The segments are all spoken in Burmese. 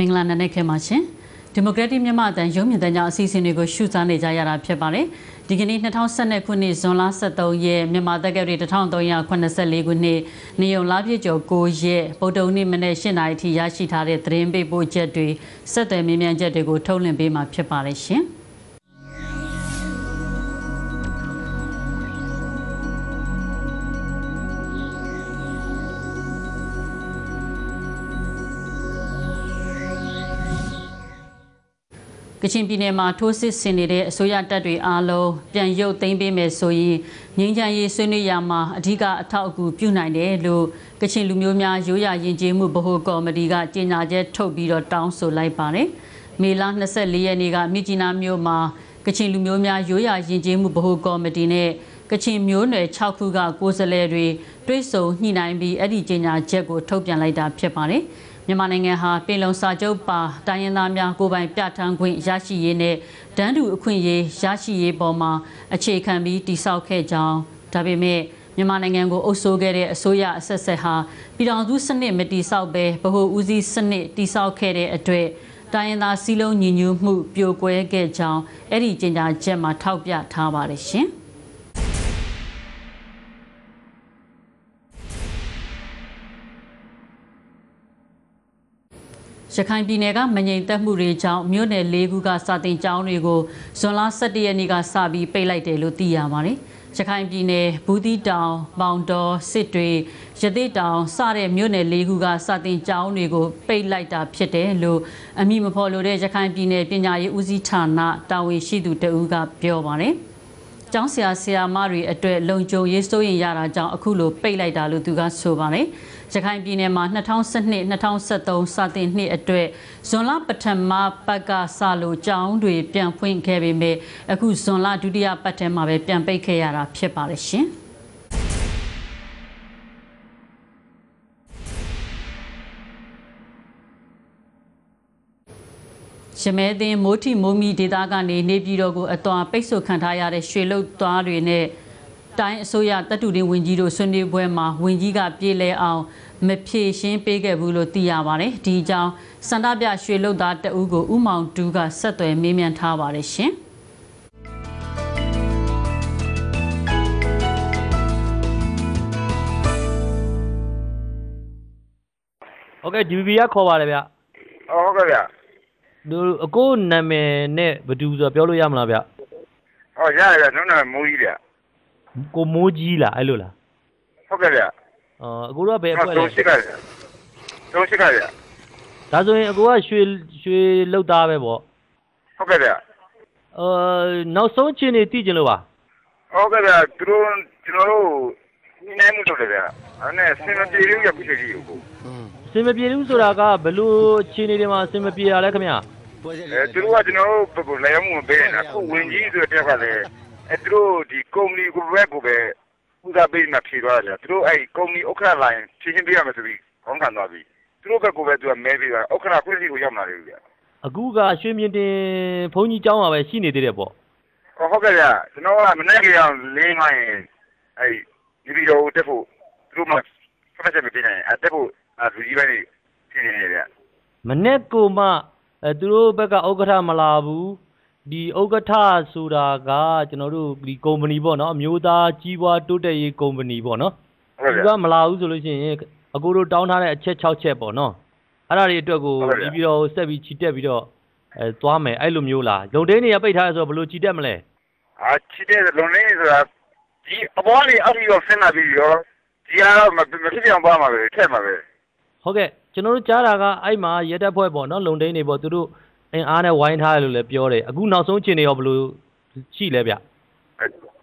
မင်္ဂလာနံနက်ခင်းပါရှင်ဒီမိုကရက်တစ်မြန်မာအတန်ရုံးမြင့်တန်းကြောင့်အစီအစဉ်တွေကိုရှုစားနေကြရတာဖြစ်ပါတယ်ဒီကနေ့2012ခုနှစ်ဇွန်လ23ရက်မြန်မာတက္ကသိုလ်1384ခုနှစ်နေုံလပြည့်ကျော်9ရက်ဗုဒ္ဓနေ့မနေ့7:00နာရီထိရရှိထားတဲ့သတင်းပေးပို့ချက်တွေစက်တယ်မြင်းမြန်ချက်တွေကိုထုတ်လွှင့်ပေးမှာဖြစ်ပါတယ်ရှင်။ ကချင်ပြည်နယ်မှာထိုးစစ်ဆင်နေတဲ့အစိုးရတပ်တွေအားလုံးပြန်ရုပ်သိမ်းပေးမယ်ဆိုရင်ငြိမ်းချမ်းရေးဆွေးနွေးရမှာအဓိကအထောက်အကူပြုနိုင်တယ်လို့ကချင်လူမျိုးများရိုးရာယဉ်ကျေးမှုဗဟိုကော်မတီကကြေညာချက်ထုတ်ပြီးတော့တောင်းဆိုလိုက်ပါတယ်။မေလ24ရက်နေ့ကမြကြီးနားမြို့မှာကချင်လူမျိုးများရိုးရာယဉ်ကျေးမှုဗဟိုကော်မတီနဲ့ကချင်မျိုးနွယ်6ခုကကိုယ်စားလှယ်တွေတွဲဆုံညှိနှိုင်းပြီးအဲ့ဒီကြေညာချက်ကိုထုတ်ပြန်လိုက်တာဖြစ်ပါတယ်။ မြန်မာနိုင်ငံဟာပြည်လုံစာချုပ်ပါတိုင်းရင်းသားများကိုယ်ပိုင်ပြဋ္ဌာန်းခွင့်ရရှိရေးနဲ့ဒန်းတူအခွင့်အရေးရရှိရေးပေါ်မှာအခြေခံပြီးတည်ဆောက်ခဲ့ကြောင်းဒါပေမဲ့မြန်မာနိုင်ငံကိုအုပ်စိုးခဲ့တဲ့အစိုးရအဆက်ဆက်ဟာပြည်တော်စုစနစ်မတည်ဆောက်ပဲဗဟိုဦးစီးစနစ်တည်ဆောက်ခဲ့တဲ့အတွက်တိုင်းရင်းသားစီးလုံးညီညွတ်မှုပြိုကွဲခဲ့ကြောင်းအဲ့ဒီကြေညာချက်မှာထောက်ပြထားပါတယ်ရှင်။ ရခိုင်ပြည်နယ်ကမငြိမ်သက်မှုတွေကြောင့်မြို့နယ်၄ခုကစာတင်ကျောင်းတွေကိုဇွန်လ17ရက်နေ့ကစပြီးပိတ်လိုက်တယ်လို့သိရပါတယ်။ရခိုင်ပြည်နယ်ဘူးတီတောင်၊မောင်တော်စစ်တွေရသေးတောင်စတဲ့မြို့နယ်၄ခုကစာတင်ကျောင်းတွေကိုပိတ်လိုက်တာဖြစ်တယ်လို့အမိမဖော်လို့တဲ့ရခိုင်ပြည်နယ်ပညာရေးဦးစီးဌာနတာဝန်ရှိသူတဦးကပြောပါတယ်။ကျောင်းဆရာဆရာမတွေအတွက်လုံခြုံရေးစိုးရင်ရတာကြောင့်အခုလိုပိတ်လိုက်တာလို့သူကဆိုပါတယ်။ ရခိုင်ပြည်နယ်မှာ2012 2013စာတင်နှစ်အတွက်ဇွန်လပထမပတ်ကစလို့ကျောင်းတွေပြန်ဖွင့်ခဲ့ပေမဲ့အခုဇွန်လဒုတိယပတ်ထဲမှာပဲပြန်ပိတ်ခဲ့ရတာဖြစ်ပါတယ်ရှင်။ရမဲသင်းမိုးထီမိုးမီဒေသကနေနေပြည်တော်ကိုအတော်ပိတ်ဆို့ခံထားရတဲ့ရွှေလုတ်သွားတွေနဲ့ တိုင်းအစိုးရတပ်တူတင်ဝင်ကြီးတို့ဆွေးနွေးပွဲမှာဝင်ကြီးကပြေးလဲအောင်မဖြေရှင်းပေးခဲ့ဘူးလို့သိရပါတယ်။ဒီကြောင်းစန္ဒပြရွှေလုတ်သားတအူးကိုဥမောင်တူးကဆက်သွယ်မေးမြန်းထားပါတယ်ရှင်။ဟုတ်ကဲ့ DVB ကခေါ်ပါတယ်ဗျ။ဟုတ်ကဲ့ဗျ။ဒီအကိုနာမည်နဲ့ဘယ်သူဆိုပြောလို့ရမလားဗျ။ဟောရတယ်ဗျ။ကျွန်တော်နာမည်မိုးကြီးဗျ။ ကိုမိုးကြီးလားအဲ့လိုလား။ဟုတ်ကဲ့ဗျ။အော်အကိုတို့ကဘယ်အဖွဲ့လဲရှိကရတော့ရှိကရဒါဆိုရင်အကိုကရွှေရွှေလောက်သားပဲပေါ့ဟုတ်ကဲ့ဗျအာနောက်ဆုံးချင်းနေတည်ကြလို့ပါဟုတ်ကဲ့ဗျသူတို့ကျွန်တော်တို့ညီနိုင်မှုလုပ်တယ်ဗျအဲ့နဲ့စင်မပြေဘူးရခုချိန်ကြီးကိုစင်မပြေဘူးဆိုတာကဘလို့ချင်းနေတယ်မှာစင်မပြေရလဲခင်ဗျအဲသူတို့ကကျွန်တော်တို့ဘယ်လိုလဲမှုပေးနေတာခုဝင်ကြီးဆိုတဲ့ကလည်းအဲ သူတို့ဒီကုမ္ပဏီကိုပဲကိုပဲဦးစားပေးမှဖြေသွားတယ်သူတို့အဲ့ကုမ္ပဏီဥက္ကဋ္ဌလိုင်းဖြည့်ရှင်းပေးရမယ်ဆိုပြီးခေါင်းခံသွားပြီသူတို့ဘက်ကပဲသူကမဲပေးတာဥက္ကဋ္ဌခွင့်စီကိုရောက်လာတယ်ဗျအခုကရွှေမြင့်တင်ဘုန်းကြီးကျောင်းမှာပဲရှိနေသေးတယ်ပေါ့ဟုတ်ကဲ့ဗျကျွန်တော်ကမနေ့ကရောက်လေးမိုင်းအဲ့ဒီဗီဒီယိုတက်ဖို့သူတို့မှဖတ်ချက်မပေးနိုင်အဲ့တက်ဖို့အဲ့လူကြီးပိုင်းနေဖြစ်နေတယ်ဗျမနေ့ကမှအဲသူတို့ဘက်ကဥက္ကဋ္ဌမလာဘူး ဒီဥက္ကဋ္ဌဆိုတာကကျွန်တော်တို့ဒီကုမ္ပဏီပေါ့နော်အမျိုးသားကြီးပွားတိုးတက်ရေးကုမ္ပဏီပေါ့နော်သူကမလာဘူးဆိုလို့ရှိရင်အကိုတို့တောင်းထားတဲ့အချက်6ချက်ပေါ့နော်အဲ့ဒါတွေအတွက်ကိုပြီးပြီးတော့ဆက်ပြီးချီတက်ပြီးတော့အဲသွားမယ်အဲ့လိုမျိုးလားလုံတင်းတွေကပိတ်ထားရဆိုတော့ဘယ်လိုချီတက်မလဲအာချီတက်လုံတင်းဆိုတာဒီအပေါ်လေးအောက်ပြီးတော့ဆင်းလာပြီးရောဒီကတော့မဖြစ်ပြန်ပါမှာပဲထက်မှာပဲဟုတ်ကဲ့ကျွန်တော်တို့ကြားတာကအဲ့မှာရဲတပ်ဖွဲ့ပေါ့နော်လုံတင်းတွေပေါ့သူတို့ အင်အားနဲ့ဝိုင်းထားတယ်လို့လည်းပြောတယ်အခုနောက်ဆုံးအခြေအနေရောဘယ်လိုရှိလဲဗျ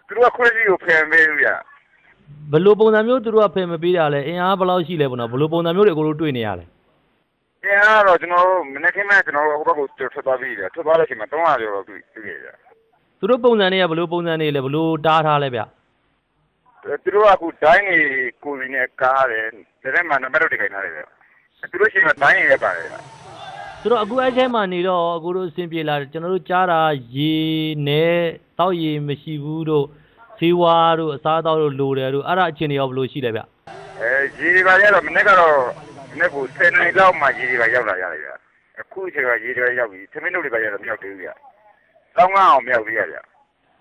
သူတို့ကခွင့်ပြုကိုဖယ်ပေးလို့ဗျဘယ်လိုပုံစံမျိုးသူတို့ကဖယ်မပေးတာလဲအင်အားဘယ်လောက်ရှိလဲပေါ့နော်ဘယ်လိုပုံစံမျိုးတွေအကုန်လုံးတွေ့နေရလဲအင်အားတော့ကျွန်တော်တို့မနေ့ကမှကျွန်တော်တို့ဟိုဘက်ကိုထွက်သွားပြီးတယ်ထွက်သွားတဲ့အချိန်မှာ300ကျော်တော့တွေ့တွေ့ရသူတို့ပုံစံတွေကဘယ်လိုပုံစံတွေလဲဘယ်လိုတားထားလဲဗျသူတို့ကအခုဒိုင်းကြီးကိုယ်နေကားတယ်ဒါနဲ့မှနံပါတ်တွေခိုင်ထားတယ်ဗျသူတို့ရှိမှဒိုင်းကြီးရပါတယ် ဆိုတော့အခုအဲ့ထဲမှာနေတော့အခုတို့အဆင်ပြေလာကျွန်တော်တို့ကြားတာရေနဲ့တောက်ရေမရှိဘူးတို့ဈေးဝါးတို့အစားအသောက်တို့လိုတယ်တို့အဲ့ဒါအခြေအနေရောဘယ်လိုရှိလဲဗျအဲရေတွေပါရတော့မနေ့ကတော့မနေ့က10နိုင်လောက်မှရေတွေပါရောက်လာရတယ်ဗျအခုချိန်ကရေတွေရောက်ပြီသမင်းတို့တွေပဲရတော့မြောက်သေးဘူးဗျတောင်းငါအောင်မြောက်သေးရဗျ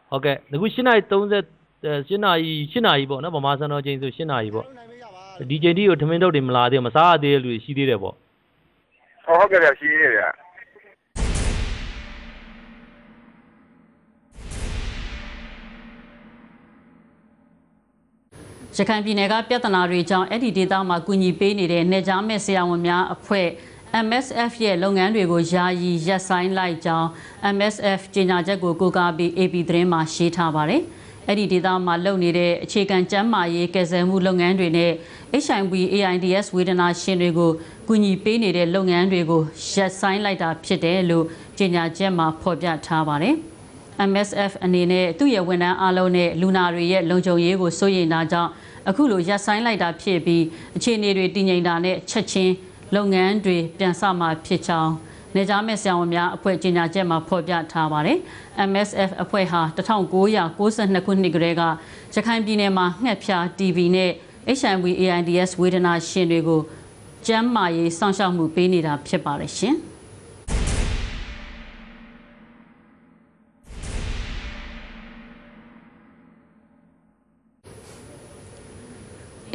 ဟုတ်ကဲ့အခု8နာရီ30 8နာရီ8နာရီပေါ့နော်ဗမာစံတော်ချိန်ဆို8နာရီပေါ့ဒီချိန်ထိကိုထမင်းတုပ်တွေမလာသေးဘူးမစားရသေးတဲ့လူတွေရှိသေးတယ်ပေါ့ ဟောဟုတ်ကဲ့ဗျရှိသေးတယ်ဗျ ရခိုင်ပြည်နယ်ကပြဿနာတွေကြောင့်အဲ့ဒီဒေသမှာကူညီပေးနေတဲ့နေကြားမဲ့ဆရာဝန်များအဖွဲ့ MSF ရဲ့လုပ်ငန်းတွေကိုယာယီရပ်ဆိုင်းလိုက်ကြောင်း MSF ကြေညာချက်ကိုကိုးကားပြီး AP သတင်းမှာရှင်းထားပါတယ်။ အဲ့ဒီဒေသမှာလုပ်နေတဲ့အခြေခံကျန်းမာရေးကယ်ဆယ်မှုလုပ်ငန်းတွေနဲ့ HIV AIDS ဝေဒနာရှင်တွေကိုကူညီပေးနေတဲ့လုပ်ငန်းတွေကိုရပ်ဆိုင်းလိုက်တာဖြစ်တယ်လို့ကြေညာချက်မှာဖော်ပြထားပါတယ်။ MSF အနေနဲ့သူ့ရဲ့ဝန်ထမ်းအလုံးနဲ့လူနာတွေရဲ့လုံခြုံရေးကိုစိုးရိမ်တာကြောင့်အခုလိုရပ်ဆိုင်းလိုက်တာဖြစ်ပြီးအခြေအနေတွေတည်ငြိမ်တာနဲ့ချက်ချင်းလုပ်ငန်းတွေပြန်ဆမှာဖြစ်ကြောင်း နေကြမဲ့ဆရာဝန်များအဖွဲ့ကြီးညာချက်မှာဖော်ပြထားပါတယ်။ MSF အဖွဲ့ဟာ1992ခုနှစ်ကတည်းကရခိုင်ပြည်နယ်မှာငှက်ဖျား TB နဲ့ HIV AIDS ဝေဒနာရှင်တွေကိုကျန်းမာရေးစောင့်ရှောက်မှုပေးနေတာဖြစ်ပါတယ်ရှင်။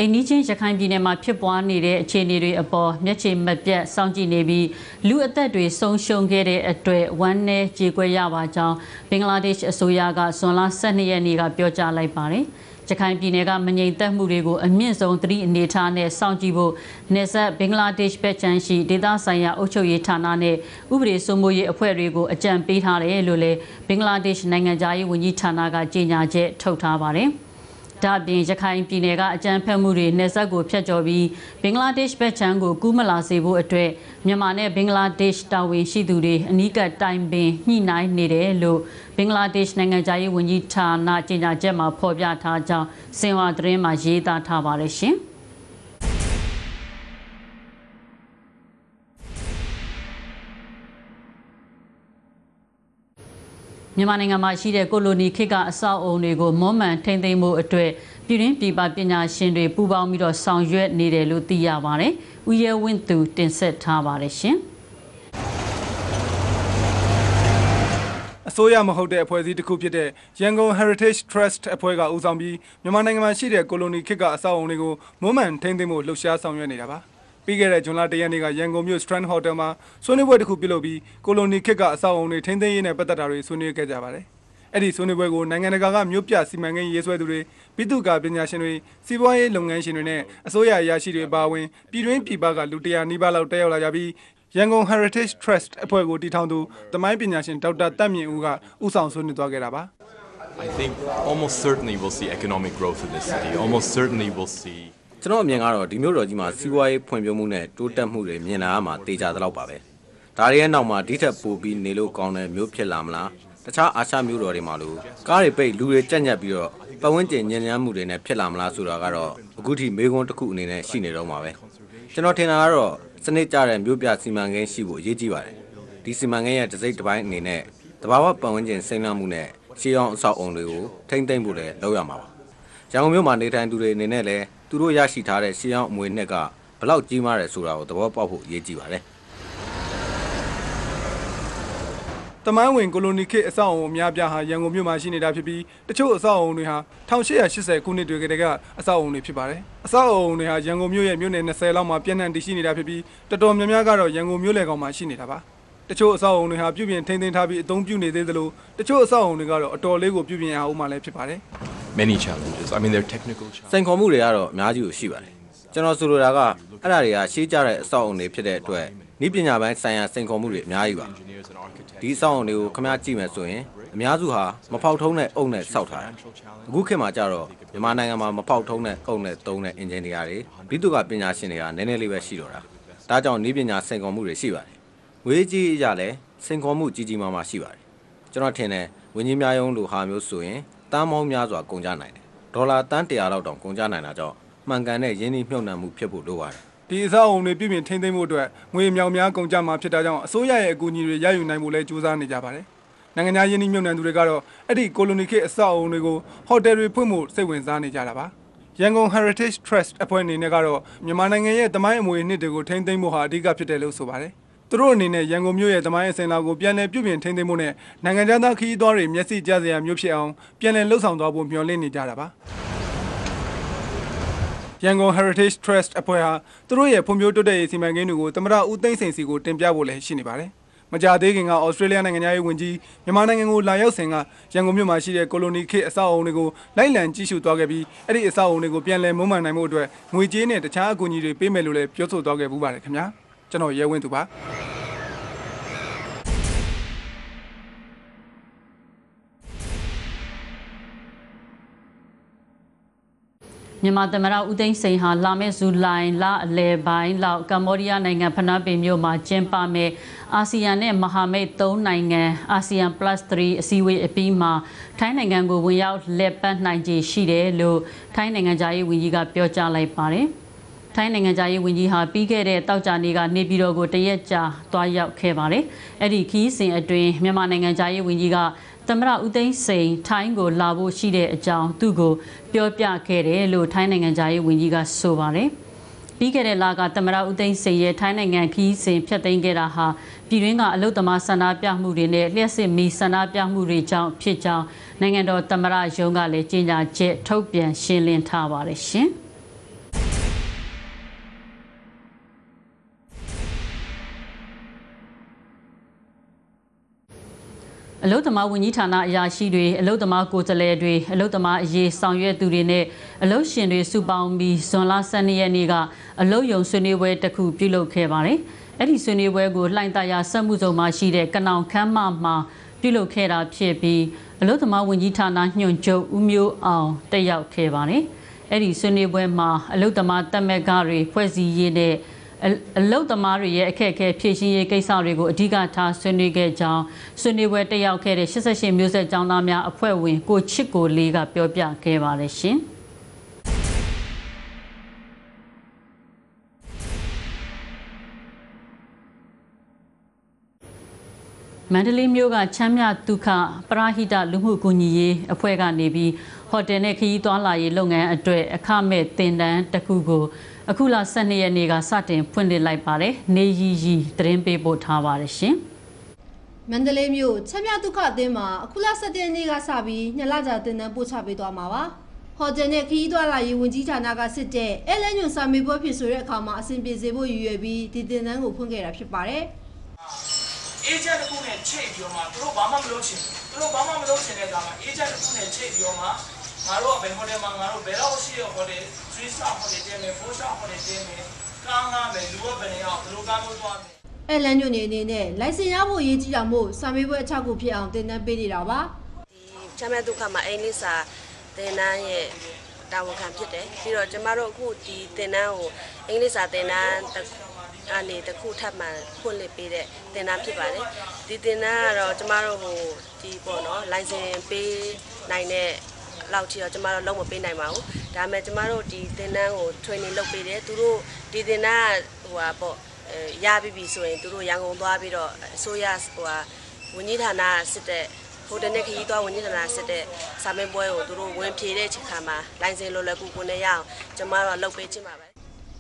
အိန္ဒိချင်းရခိုင်ပြည်နယ်မှာဖြစ်ပွားနေတဲ့အခြေအနေတွေအပေါ်မျက်ခြေမပြတ်စောင့်ကြည့်နေပြီးလူအသက်တွေဆုံးရှုံးခဲ့တဲ့အတွက်ဝမ်းနည်းကြေကွဲရပါကြောင်းဘင်္ဂလားဒေ့ရှ်အစိုးရကဇွန်လ12ရက်နေ့ကပြောကြားလိုက်ပါတယ်။ရခိုင်ပြည်နယ်ကမငြိမ်သက်မှုတွေကိုအမြင့်ဆုံးသတိအနေထားနဲ့စောင့်ကြည့်ဖို့နေဆက်ဘင်္ဂလားဒေ့ရှ်ဘက်ချမ်းရှိဒေသဆိုင်ရာအုပ်ချုပ်ရေးဌာနနဲ့ဥပဒေစိုးမိုးရေးအဖွဲ့တွေကိုအကြံပေးထားတယ်လို့လည်းဘင်္ဂလားဒေ့ရှ်နိုင်ငံသားရေးဝန်ကြီးဌာနကကြေညာချက်ထုတ်ထားပါတယ်။ ဒါ့အပြင်ရခိုင်ပြည်နယ်ကအကြမ်းဖက်မှုတွေနေဆက်ကိုဖျက်ကျော်ပြီးဘင်္ဂလားဒေ့ရှ်ဘက်ချမ်းကိုကူးမလာစေဖို့အတွက်မြန်မာနဲ့ဘင်္ဂလားဒေ့ရှ်တာဝန်ရှိသူတွေအနီးကပ်တိုင်ပင်ညှိနှိုင်းနေတယ်လို့ဘင်္ဂလားဒေ့ရှ်နိုင်ငံသားရေးဝန်ကြီးဌာနကြေညာချက်မှာဖော်ပြထားကြောင်းစင်ဝါသတင်းမှာရေးသားထားပါတယ်ရှင်။ မြန်မာနိုင်ငံမှာရှိတဲ့ကိုလိုနီခေတ်ကအဆောက်အုံတွေကိုမွမ်းမံထိန်းသိမ်းမှုအတွက်ပြည်တွင်းပြည်ပပညာရှင်တွေပူးပေါင်းပြီးတော့ဆောင်ရွက်နေတယ်လို့သိရပါတယ်။ဦးရဲဝင်းသူတင်ဆက်ထားပါတယ်ရှင်။အစိုးရမဟုတ်တဲ့အဖွဲ့အစည်းတစ်ခုဖြစ်တဲ့ရန်ကုန် Heritage Trust အဖွဲ့ကဦးဆောင်ပြီးမြန်မာနိုင်ငံမှာရှိတဲ့ကိုလိုနီခေတ်ကအဆောက်အအုံတွေကိုမွမ်းမံထိန်းသိမ်းဖို့လှုပ်ရှားဆောင်ရွက်နေတာပါ ပြီးခဲ့တဲ့ဇွန်လ၁ရက်နေ့ကရန်ကုန်မြို့ Strand Hotel မှာဆွေးနွေးပွဲတစ်ခုပြုလုပ်ပြီးကိုလိုနီခေတ်ကအဆောက်အအုံတွေထိန်းသိမ်းရေးနဲ့ပတ်သက်တာတွေဆွေးနွေးခဲ့ကြပါတယ်အဲ့ဒီဆွေးနွေးပွဲကိုနိုင်ငံတကာကမြို့ပြစီမံကိန်းရေးဆွဲသူတွေပြည်သူ့ကာပညာရှင်တွေစီးပွားရေးလုပ်ငန်းရှင်တွေနဲ့အစိုးရအရာရှိတွေပါဝင်ပြည်တွင်းပြည်ပကလူတရာနီးပါးလောက်တက်ရောက်လာကြပြီးရန်ကုန် Heritage Trust အဖွဲ့ကိုတည်ထောင်သူတမိုင်းပညာရှင်ဒေါက်တာတက်မြင့်ဦးကဥဆောင်ဆွေးနွေးသွားခဲ့တာပါ I think almost certainly we'll see economic growth in this city. Almost certainly we'll see ကျွန်တော်အမြင်ကတော့ဒီမျိုးတော်ကြီးမှာစီးပွားရေးဖွံ့ဖြိုးမှုနဲ့တိုးတက်မှုတွေမြင်လာရမှာတေချာသလောက်ပါပဲဒါတွေရဲ့နောက်မှာဒီထက်ပိုပြီးနေလို့ကောင်းတဲ့မျိုးဖြစ်လာမလားတခြားအာရှမျိုးတော်တွေမှာလို့ကားတွေပိတ်လူတွေကြက်ညက်ပြီးတော့ပတ်ဝန်းကျင်ညဉ့်ညမ်းမှုတွေနဲ့ဖြစ်လာမလားဆိုတာကတော့အခုထိမေးခွန်းတစ်ခုအနေနဲ့ရှိနေတော့မှာပဲကျွန်တော်ထင်တာကတော့စနစ်ကျတဲ့မျိုးပြစီမံကိန်းရှိဖို့အရေးကြီးပါတယ်ဒီစီမံကိန်းရဲ့တစ်စိတ်တစ်ပိုင်းအနေနဲ့တဘာဝပတ်ဝန်းကျင်စိမ်းလန်းမှုနဲ့ရှေးအောင်အဆောက်အုံတွေကိုထိမ့်သိမ့်ဖို့လည်းလုပ်ရမှာပါ ရန်ကုန်မြို့မှာနေထိုင်သူတွေအနေနဲ့လည်းသူတို့ရရှိထားတဲ့ရှေးအောင်အမွေနှစ်ကဘလောက်ကြီးမားတယ်ဆိုတာကိုသဘောပေါက်ဖို့အရေးကြီးပါတယ်တမိုင်းဝင်ကိုလိုနီခေတ်အဆောက်အအုံအများပြားဟာရန်ကုန်မြို့မှာရှိနေတာဖြစ်ပြီးတချို့အဆောက်အအုံတွေဟာ1880ခုနှစ်တွေကတည်းကအဆောက်အအုံတွေဖြစ်ပါတယ်။အဆောက်အအုံတွေဟာရန်ကုန်မြို့ရဲ့မြို့နယ်20လောက်မှာပြန့်နှံ့တည်ရှိနေတာဖြစ်ပြီးတော်တော်များများကတော့ရန်ကုန်မြို့လယ်ကောင်မှာရှိနေတာပါ။တချို့အဆောက်အုံတွေဟာပြုပြင်ထိန်းသိမ်းထားပြီးအသုံးပြုနေသေးသလိုတချို့အဆောက်အုံတွေကတော့အတော်လေးကိုပြုပြင်ရအောင်မှလည်းဖြစ်ပါတယ် many challenges. I mean, there are technical စိန် challenges. ခေါ်မှုတွေကတော့အများကြီးကိုရှိပါတယ်ကျွန်တော်ဆိုလိုတာကအဲ့ဒါတွေကရှေးကြတဲ့အဆောက်အုံတွေဖြစ်တဲ့အတွက်ဤပညာပိုင်းဆိုင်ရာစိန်ခေါ်မှုတွေအများကြီးပါ Engineers and architects. ဒီအဆောက်အုံတွေကိုခမ ्या ကြည့်မယ်ဆိုရင်အများစုဟာမဖောက်ထုံးတဲ့အုပ်နဲ့စောက်ထားတယ်အခုခေတ်မှာကြတော့မြန်မာနိုင်ငံမှာမဖောက်ထုံးတဲ့အုပ်နဲ့သုံးတဲ့အင်ဂျင်နီယာတွေဘိတုကပညာရှင်တွေကနည်းနည်းလေးပဲရှိတော့တာဒါကြောင့်ဤပညာစိန်ခေါ်မှုတွေရှိပါတယ်ငွေကြီးအရာလည်းစိန်ခေါ်မှုကြီးကြီးမားမားရှိပါတယ်ကျွန်တော်ထင်တယ်ဝင်းကြီးများယုံလိုဟာမျိုးဆိုရင် တန်းမောင်းများစွာကုန်ကြနိုင်တယ်ဒေါ်လာတန်း100လောက်တောင်ကုန်ကြနိုင်တာကြောင့်မှန်ကန်တဲ့ရင်းနှီးမြှုပ်နှံမှုဖြစ်ဖို့လိုပါတယ်။ဒီအဆောက်အုံတွေပြုပြင်ထိန်းသိမ်းမှုအတွက်ငွေမြောင်များကုန်ကြမှာဖြစ်တာကြောင့်အစိုးရရဲ့အကူအညီတွေရယူနိုင်ဖို့လည်းကြိုးစားနေကြပါတယ်။နိုင်ငံသားယင်းနှိမ့်မြုံနှံသူတွေကတော့အဲ့ဒီကိုလိုနီခေတ်အဆောက်အုံတွေကိုဟိုတယ်တွေဖွင့်ဖို့စိတ်ဝင်စားနေကြတာပါ။ရန်ကုန် Heritage Trust အဖွဲ့အနေနဲ့ကတော့မြန်မာနိုင်ငံရဲ့တမိုင်းအမွေအနှစ်တွေကိုထိန်းသိမ်းဖို့ဟာအဓိကဖြစ်တယ်လို့ဆိုပါတယ်။ သူတို့အနေနဲ့ရန်ကုန်မြို့ရဲ့သမိုင်းအစဉ်အလာကိုပြန်လည်ပြုပြင်ထိန်းသိမ်းဖို့နဲ့နိုင်ငံသားခရီးသွားတွေမျက်စိကျစရာမျိုးဖြစ်အောင်ပြန်လည်လှုပ်ဆောင်သွားဖို့မျှော်လင့်နေကြတာပါရန်ကုန် Heritage Trust အဖွဲ့ဟာသူတို့ရဲ့ဖွံ့ဖြိုးတိုးတက်ရေးစီမံကိန်းတွေကိုသမရဦးသိန်းစိန်စီကိုတင်ပြဖို့လည်းရှိနေပါတယ်။မကြသေးခင်ကဩစတြေးလျနိုင်ငံသားရေးဝန်ကြီးမြန်မာနိုင်ငံကိုလာရောက်စဉ်ကရန်ကုန်မြို့မှာရှိတဲ့ကိုလိုနီခေတ်အဆောက်အအုံတွေကိုလိုက်လံကြည့်ရှုသွားခဲ့ပြီးအဲ့ဒီအဆောက်အအုံတွေကိုပြန်လည်မွမ်းမံနိုင်မှုအတွက်ငွေကြေးနဲ့တခြားအကူအညီတွေပေးမယ်လို့လည်းပြောဆိုသွားခဲ့ပူပါတယ်ခင်ဗျာ။ ကျွန်တော်ရဲဝင်းသူပါ။မြန်မာသမ္မတဦးသိန်းစိန်ဟာလာမယ့်ဇူလိုင်လအလယ်ပိုင်းလောက်ကမ္ဘောဒီးယားနိုင်ငံဖနွမ်းပင်မြို့မှာကျင်းပမယ်အာဆီယံနဲ့မဟာမိတ်၃နိုင်ငံအာဆီယံ +3 အစည်းအဝေးအပြီးမှာထိုင်းနိုင်ငံကိုဝင်ရောက်လက်ပတ်နိုင်ခြေရှိတယ်လို့ထိုင်းနိုင်ငံသားရေးဝန်ကြီးကပြောကြားလိုက်ပါတယ်။ ထိုင်းနိုင်ငံသားရေးဝန်ကြီးဟာပြီးခဲ့တဲ့တောက်ကြနေ့ကနေပြည်တော်ကိုတရက်ကြာသွားရောက်ခဲ့ပါတယ်။အဲ့ဒီခီးစဉ်အတွင်းမြန်မာနိုင်ငံသားရေးဝန်ကြီးကသမရဦးသိန်းစိန်ထိုင်းကိုလာဖို့ရှိတဲ့အကြောင်းသူ့ကိုပြောပြခဲ့တယ်လို့ထိုင်းနိုင်ငံသားရေးဝန်ကြီးကဆိုပါတယ်။ပြီးခဲ့တဲ့လကသမရဦးသိန်းစိန်ရဲ့ထိုင်းနိုင်ငံခီးစဉ်ဖျက်သိမ်းခဲ့တာဟာပြည်တွင်းကအလုသမာဆန္ဒပြမှုတွေနဲ့လျှက်စစ်မီဆန္ဒပြမှုတွေကြောင့်ဖြစ်ကြောင်းနိုင်ငံတော်သမရရုံးကလည်းကြေညာချက်ထုတ်ပြန်ရှင်းလင်းထားပါတယ်ရှင်။ အလုသမားဝန်ကြီးဌာနအရာရှိတွေအလုသမားကိုယ်စားလှယ်တွေအလုသမားအရေးဆောင်ရွက်သူတွေနဲ့အလုရှင်တွေစုပေါင်းပြီးဇွန်လ12ရက်နေ့ကအလုယုံဆွေးနွေးပွဲတစ်ခုပြုလုပ်ခဲ့ပါတယ်။အဲ့ဒီဆွေးနွေးပွဲကိုလှိုင်သာယာစက်မှုဇုံမှာရှိတဲ့ကနောင်ခမ်းမမှာပြုလုပ်ခဲ့တာဖြစ်ပြီးအလုသမားဝန်ကြီးဌာနညွှန်ချုပ်ဦးမျိုးအောင်တက်ရောက်ခဲ့ပါတယ်။အဲ့ဒီဆွေးနွေးပွဲမှာအလုသမားတက်မက်ကတွေဖွဲ့စည်းရေးနဲ့ အလုတ်သမားတွေရဲ့အခက်အခဲဖြည့်ရှင်းရေးကိစ္စတွေကိုအဓိကထားဆွေးနွေးခဲ့ကြောင်းဆွေးနွေးပွဲတက်ရောက်ခဲ့တဲ့88မျိုးဆက်ကျောင်းသားများအဖွဲ့ဝင်ကိုချစ်ကိုလေးကပြောပြခဲ့ပါတယ်ရှင်။မန္တလေးမြို့ကချမ်းမြဒုက္ခပရဟိတလူမှုကူညီရေးအဖွဲ့ကနေပြီးဟိုတယ်နဲ့ခရီးသွားလာရေးလုပ်ငန်းအတွက်အခမဲ့တင်ဒန်းတစ်ခုကို အခုလ12ရက်နေ့ကစတင်ဖွင့်လှစ်လိုက်ပါတယ်။နေရီရီသတင်းပေးပို့ထားပါတယ်ရှင်။မန္တလေးမြို့ချမ်းမြဒုက္ခအသင်းမှာအခုလ17ရက်နေ့ကစပြီးညလကြာတင်ဒန်းပို့ချပေးသွားမှာပါ။ဟိုတယ်နဲ့ခရီးသွားလာရေးဝန်ကြီးဌာနကစစ်တဲ့အဲလန်ညွန်စာမေးပွဲဖြစ်ဆိုတဲ့အခါမှာအဆင်ပြေစေဖို့ရည်ရွယ်ပြီးဒီတင်ဒန်းကိုဖွင့်ခဲ့တာဖြစ်ပါတယ်။ agent တစ်ခုနဲ့ချိန်ပြီးတော့မှသူတို့ဘာမှမလုပ်ချင်ဘူးသူတို့ဘာမှမလုပ်ချင်တဲ့အခါမှာ agent တစ်ခုနဲ့ချိန်ပြီးတော့မှငါတို့ကဘယ်ဟိုတယ်မှာငါတို့ဘယ်တော့ရှိရဟိုတယ် 3 star ဟိုတယ်တဲမယ်4 star ဟိုတယ်တဲမယ်ကားငါမယ်လူကဘယ်နေအောင်ဘယ်လိုကားမျိုးသွားမယ်အဲလန်ညွန့်နေအနေနဲ့လိုင်စင်ရဖို့ရေးကြည့်တာမို့စာမေးပွဲအချောက်ကိုဖြစ်အောင်တင်တန်းပေးနေတာပါဒီချမ်းမဲ့ဒုက္ခမှာအင်္ဂလိပ်စာသင်တန်းရဲ့တာဝန်ခံဖြစ်တယ်ပြီးတော့ကျမတို့အခုဒီသင်တန်းကိုအင်္ဂလိပ်စာသင်တန်းအနေတခုထပ်မှန်ဖွင့်လှစ်ပေးတဲ့သင်တန်းဖြစ်ပါတယ်ဒီသင်တန်းကတော့ကျမတို့ဟိုဒီပေါ့နော်လိုင်စင်ပေးနိုင်တဲ့ လောက်ချီတော့ကျမတို့လုံးမပေးနိုင်ပါဘူးဒါပေမဲ့ကျမတို့ဒီသင်တန်းကို training လုပ်ပေးတယ်သူတို့ဒီသင်တန်းဟိုဟာပေါ့ရပြီးပြီဆိုရင်သူတို့ရန်ကုန်သွားပြီးတော့အစိုးရဟိုဟာဝန်ကြီးဌာနစစ်တဲ့ဟိုတနေ့ခရီးသွားဝန်ကြီးဌာနစစ်တဲ့စာမေးပွဲကိုသူတို့ဝင်ဖြေတဲ့ချိန်ခါမှာလိုင်စင်လိုလွယ်ကူကူနဲ့ရအောင်ကျမတို့လုပ်ပေးခြင်းပါပဲ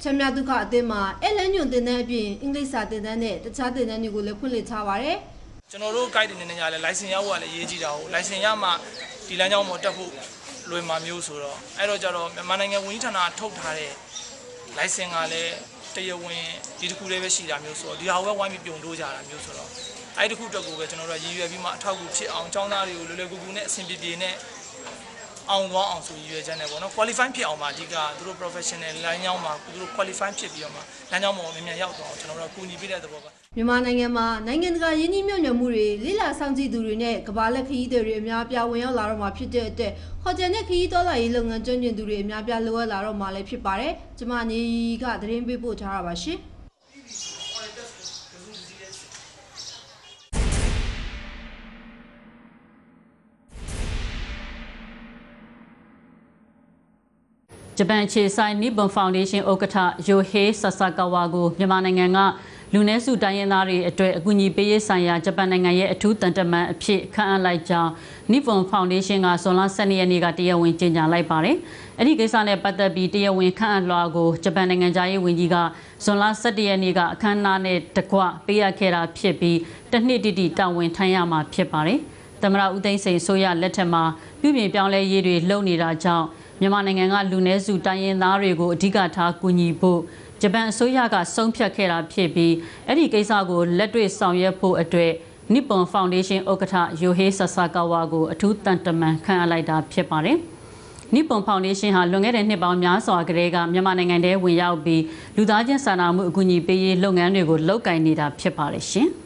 ချမ်းမြဒုက္ခအသင်းမှာအဲလန်ညွန်တင်တဲ့အပြင်အင်္ဂလိပ်စာတင်တဲ့နဲ့တခြားတင်တဲ့တွေကိုလည်းဖွင့်လှစ်ထားပါတယ်ကျွန်တော်တို့ guide တင်နေကြလဲ license ရဖို့ကလည်းအရေးကြီးတာဟုတ် license ရမှဒီလမ်းကြောင်းပေါ်တက်ဖို့ လွယ်မှာမျိုးဆိုတော့အဲ့တော့ကြတော့မြန်မာနိုင်ငံဝန်ကြီးဌာနထုတ်ထားတဲ့ license ကလည်းတရားဝင်ဒီတစ်ခုလေးပဲရှိတာမျိုးဆိုတော့ဒီဟာကိုပဲဝိုင်းပြီးပြုံတိုးကြတာမျိုးဆိုတော့အဲ့ဒီတစ်ခုအတွက်ကိုပဲကျွန်တော်တို့ရည်ရွယ်ပြီးမှအထောက်အကူဖြစ်အောင်ចောင်းသားတွေကိုလွယ်လွယ်ကူကူနဲ့အဆင်ပြေပြေနဲ့ အောင်သွားအောင်ဆိုရည်ရွယ်ချက်နဲ့ပေါ့နော် qualify ဖြစ်အောင်ပါအဓိကသူတို့ professional လမ်းကြောင်းမှာသူတို့ qualify ဖြစ်ပြီးတော့မှလမ်းကြောင်းပေါ်မြန်မြန်ရောက်သွားအောင်ကျွန်တော်တို့ကူညီပေးတဲ့သဘောပါမြန်မာနိုင်ငံမှာနိုင်ငံတကာယင်းနှိမ့်မြုံညမှုတွေလိလာဆောင်ကြည့်သူတွေနဲ့ကဘာလက်ခရီးတွေအများပြားဝင်ရောက်လာတော့မှာဖြစ်တဲ့အတွက်ဟိုတယ်နဲ့ခရီးတော်လာရေးလုပ်ငန်းကျွမ်းကျင်သူတွေအများပြားလိုအပ်လာတော့မှာလည်းဖြစ်ပါတယ်။ကျမနေကသတင်းပေးပို့ထားတာပါရှင်။ ဂျပန်ခြေဆိုင် Nippon Foundation ဥက္ကဋ္ဌယိုဟေးဆာဆာကာဝါကိုမြန်မာနိုင်ငံကလူနည်းစုတိုင်းရင်းသားတွေအတွက်အကူအညီပေးရေးဆိုင်ရာဂျပန်နိုင်ငံရဲ့အထူးတန်တမန်အဖြစ်ခန့်အပ်လိုက်ကြောင်း Nippon Foundation ကဇွန်လ12ရက်နေ့ကတရားဝင်ကြေညာလိုက်ပါတယ်။အဲ့ဒီကိစ္စနဲ့ပတ်သက်ပြီးတရားဝင်ခန့်အပ်လွှာကိုဂျပန်နိုင်ငံသားရေးဝန်ကြီးကဇွန်လ17ရက်နေ့ကအခမ်းအနားနဲ့တကွပေးအပ်ခဲ့တာဖြစ်ပြီးတစ်နှစ်တိတိတာဝန်ထမ်းရမှာဖြစ်ပါတယ်။သမရဦးသိန်းစိန်ဆိုရလက်ထက်မှာပြုပြင်ပြောင်းလဲရေးတွေလုပ်နေတာကြောင့် မြန်မာနိုင်ငံကလူနည်းစုတိုင်းရင်းသားတွေကိုအဓိကထားကူညီဖို့ဂျပန်အစိုးရကဆုံးဖြတ်ခဲ့တာဖြစ်ပြီးအဲ့ဒီကိစ္စကိုလက်တွေ့ဆောင်ရွက်ဖို့အတွက် Nippon Foundation ဥက္ကဋ္ဌ Yohei Sasakawa ကိုအထူးတန်တမန်ခန့်အပ်လိုက်တာဖြစ်ပါတယ်။ Nippon Foundation ဟာလွန်ခဲ့တဲ့နှစ်ပေါင်းများစွာကတည်းကမြန်မာနိုင်ငံထဲဝင်ရောက်ပြီးလူသားချင်းစာနာမှုအကူအညီပေးရေးလုပ်ငန်းတွေကိုလုပ်ကိုင်နေတာဖြစ်ပါတယ်ရှင်။